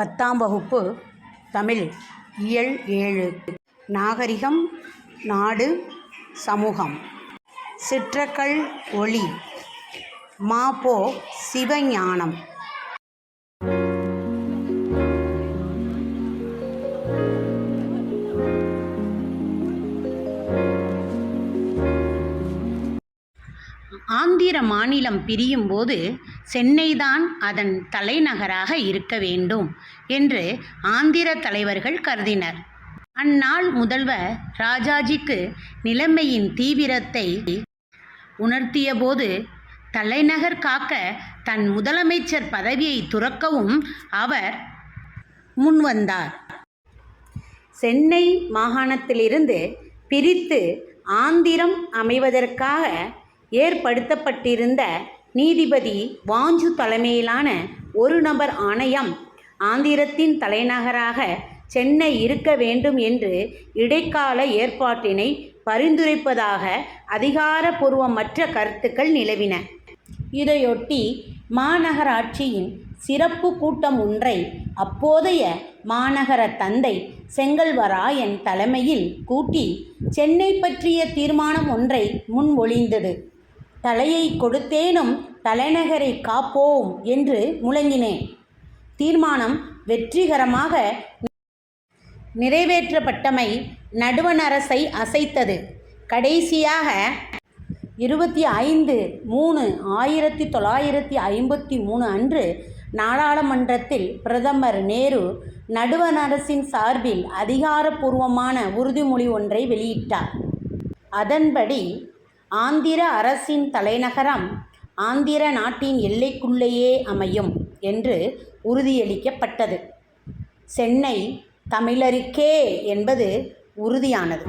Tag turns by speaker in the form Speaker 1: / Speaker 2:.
Speaker 1: பத்தாம் வகுப்பு தமிழ் இயல் ஏழு நாகரிகம் நாடு சமூகம். சிற்றக்கள் ஒளி. மாபோ சிவஞானம். ஆந்திர மாநிலம் பிரியும் போது சென்னைதான் அதன் தலைநகராக இருக்க வேண்டும் என்று ஆந்திர தலைவர்கள் கருதினர். அந்நாள் முதல்வர் ராஜாஜிக்கு நிலைமையின் தீவிரத்தை உணர்த்தியபோது தலைநகர் காக்க தன் முதலமைச்சர் பதவியை துறக்கவும் அவர் முன்வந்தார். சென்னை மாகாணத்திலிருந்து பிரித்து ஆந்திரம் அமைவதற்காக ஏற்படுத்தப்பட்டிருந்த நீதிபதி வாஞ்சு தலைமையிலான ஒரு நபர் ஆணையம் ஆந்திரத்தின் தலைநகராக சென்னை இருக்க வேண்டும் என்று இடைக்கால ஏற்பாட்டினை பரிந்துரைப்பதாக அதிகாரபூர்வமற்ற கருத்துக்கள் நிலவின. இதையொட்டி மாநகராட்சியின் சிறப்பு கூட்டம் ஒன்றை அப்போதைய மாநகர தந்தை செங்கல்வராயன் தலைமையில் கூட்டி சென்னை பற்றிய தீர்மானம் ஒன்றை முன்மொழிந்தது. தலையை கொடுத்தேனும் தலைநகரை காப்போம் என்று முழங்கினேன். தீர்மானம் வெற்றிகரமாக நிறைவேற்றப்பட்டமை நடுவணரசை அசைத்தது. கடைசியாக இருபத்தி ஐந்து மூணு ஆயிரத்தி தொள்ளாயிரத்தி ஐம்பத்தி மூணு அன்று நாடாளுமன்றத்தில் பிரதமர் நேரு நடுவண் அரசின் சார்பில் அதிகாரப்பூர்வமான உறுதிமொழி ஒன்றை வெளியிட்டார். அதன்படி ஆந்திர அரசின் தலைநகரம் ஆந்திர நாட்டின் எல்லைக்குள்ளேயே அமையும் என்று உறுதியளிக்கப்பட்டது. சென்னை தமிழருக்கே என்பது உறுதியானது.